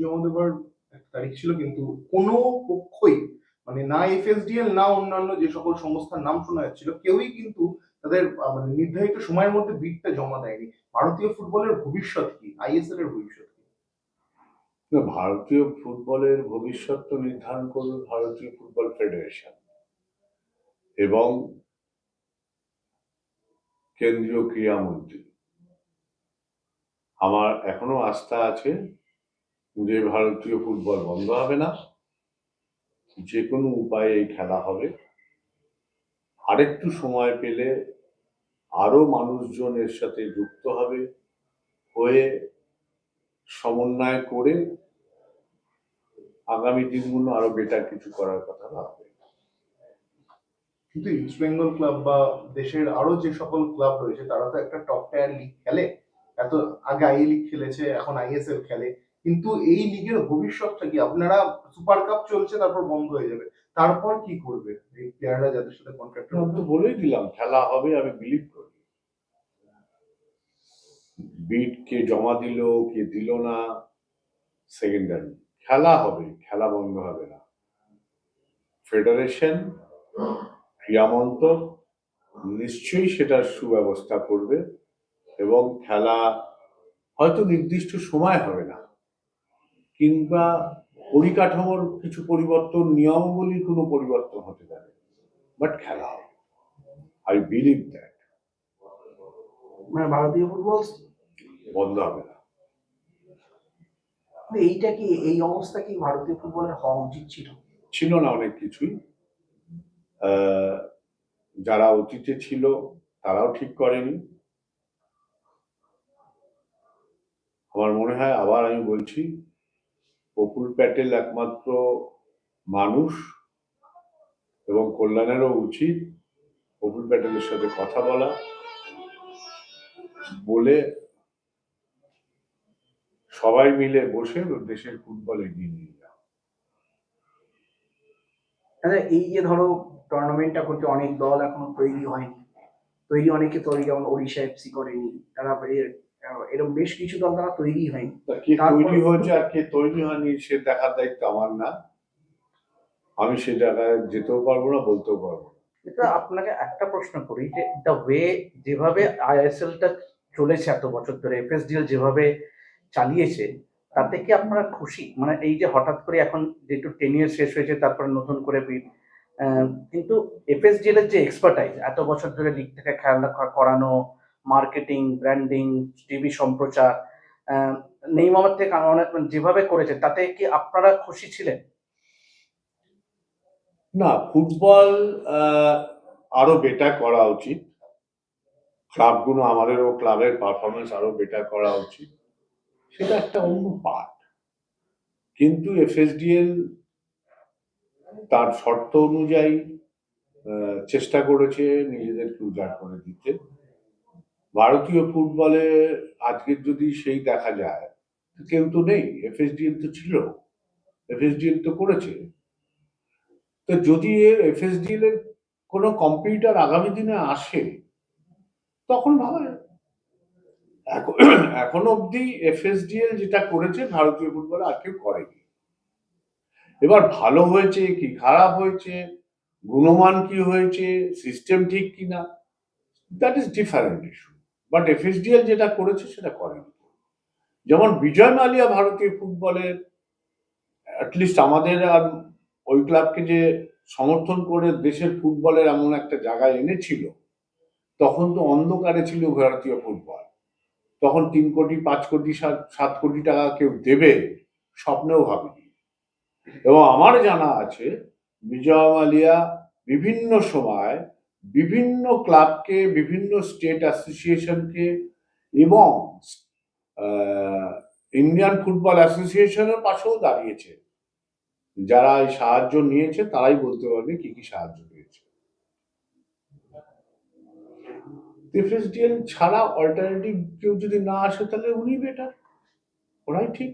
জমা তারিখ ছিল, কিন্তু কোনো পক্ষই মানে না এফএসডিএল, না অন্যান্য যে সকল সংস্থার নাম শোনা যাচ্ছিল, কেউই কিন্তু তাদের মানে নির্ধারিত সময়ের মধ্যে বিটটা জমা দেয়নি। ভারতীয় ফুটবলের ভবিষ্যৎ কি? আইএসএল এর ভবিষ্যৎ ভারতীয় ফুটবলের ভবিষ্যৎ তো নির্ধারণ করবে ভারতীয় ফুটবল ফেডারেশন। এবং কেন্দ্রীয় ক্রীড়ামন্ত্রী। আমার এখনও আস্থা আছে যে ভারতীয় ফুটবল বন্ধ হবে না, যে কোনো উপায়ে এই খেলা হবে। আরেকটু সময় পেলে আরও মানুষজন এর সাথে যুক্ত হবে, হয়ে সমন্বয় করে আগামী দিনগুলো আরও বেটার কিছু করার কথা ভাববে। কিন্তু ইস্ট বেঙ্গল ক্লাব বা দেশের আরও যে সকল ক্লাব রয়েছে, তারা তো একটা টপ টায়ার লিগ খেলে। এত আগে আই লিগ খেলেছে, এখন আইএসএল খেলে। কিন্তু এই লিগের ভবিষ্যৎটা কি? আপনারা সুপার কাপ চলছে তারপর বন্ধ হয়ে যাবে। তারপর কি করবে এই প্লেয়াররা যাদের সাথে কন্ট্রাক্ট আমি তো বলেই দিলাম খেলা হবে আমি বিলিভ করি। বিট কে জমা দিল কে দিল না সেকেন্ডারি খেলা হবে খেলা বন্ধ হবে না। ফেডারেশন ক্রীড়ামন্ত্রক নিশ্চয়ই সেটার সুব্যবস্থা করবে এবং খেলা হয়তো নির্দিষ্ট সময় হবে না। কিংবা পরিকাঠামোর কিছু পরিবর্তন নিয়মাবলীর কোনো পরিবর্তন হতে পারে। বাট খেলা হবে। আই বিলিভ দ্যাট মানে ভারতীয় ফুটবল? বন্ধ হবে না। মানে এইটা কি এই অবস্থা কি ভারতীয় ফুটবলের হওয়া উচিত ছিল? ছিল না অনেক কিছুই। আহ, যারা অতীতে ছিল তারাও ঠিক করেনি। আমার মনে হয় আবার আমি বলছি প্রফুল প্যাটেল একমাত্র মানুষ এবং কল্যাণেরও উচিত প্রফুল প্যাটেলের সাথে কথা বলা, বলে সবাই মিলে বসে দেশের ফুটবল এগিয়ে নিয়ে যাওয়া। এই যে ধরো টুর্নামেন্টটা করতে অনেক দল এখনও তৈরি হয়নি। তৈরি অনেকে তৈরি যেমন ওড়িশা এফসি করেনি, তারা এরকম বেশ কিছু দল তারা তৈরি হয়নি। কে তৈরি হয়েছে আর কে তৈরি হয়নি সে দেখার দায়িত্ব আমার না। আমি সে জায়গায় যেতেও পারব না বলতেও পারব না। এটা আপনাকে একটা প্রশ্ন করি যে দ্য ওয়ে যেভাবে আইএসএলটা চলেছে এত বছর ধরে এফএসডিএল যেভাবে চালিয়েছে তাতে কি আপনারা খুশি? মানে এই যে হঠাৎ করে এখন যেহেতু টেন ইয়ার শেষ হয়েছে তারপরে নতুন করে বিট কিন্তু এফএসডিএল এর যে এক্সপার্টাইজ এত বছর ধরে লিগ থেকে খেলা করানো মার্কেটিং ব্র্যান্ডিং টিভি সম্প্রচার নেইমার থেকে অনেক যেভাবে করেছে, তাতে কি আপনারা খুশি ছিলেন? না, ফুটবল আরও বেটার করা উচিত। ক্লাবগুলো আমাদেরও ক্লাবের পারফরমেন্স আরও বেটার করা উচিত। সেটা একটা অন্য পার্ট কিন্তু এফএসডিএল তার শর্ত অনুযায়ী চেষ্টা করেছে নিজেদেরকে উজাড় করে দিতে। ভারতীয় ফুটবলে আজকের যদি সেই দেখা যায় কেউ তো নেই। এফএসডিএল তো ছিল। এফএসডিএল তো করেছে। তো যদি এফএসডিএল এর কোনো কম্পিউটার আগামী দিনে আসে, তখন ভাবা এখন অবধি এফএসডিএল যেটা করেছে ভারতীয় ফুটবলে আর কেউ করেনি। এবার ভালো হয়েছে কি খারাপ হয়েছে? গুণমান কি হয়েছে? সিস্টেম ঠিক কিনা? That is different issue but FSDL যেটা করেছে সেটা করেনি। যেমন বিজয় মালিয়া ভারতীয় ফুটবলের অ্যাটলিস্ট আমাদের আর ওই ক্লাবকে যে সমর্থন করে দেশের ফুটবলের এমন একটা জায়গায় এনেছিল, তখন তো অন্ধকারে ছিল ভারতীয় ফুটবল। তখন তিন কোটি, পাঁচ কোটি সাত কোটি টাকা কেউ দেবে স্বপ্নেও ভাবেনি। এবং আমার জানা আছে, বিজয় মালিয়া বিভিন্ন সময় বিভিন্ন ক্লাবকে, বিভিন্ন স্টেট অ্যাসোসিয়েশনকে এবং ইন্ডিয়ান ফুটবল অ্যাসোসিয়েশনের পাশেও দাঁড়িয়েছে। যারা এই সাহায্য নিয়েছে, তারাই বলতে পারবে কি কি সাহায্য পেয়েছে। ছাড়া অল্টারনেটিভ কেউ যদি না আসে, তাহলে উনি বেটার ওরাই ঠিক।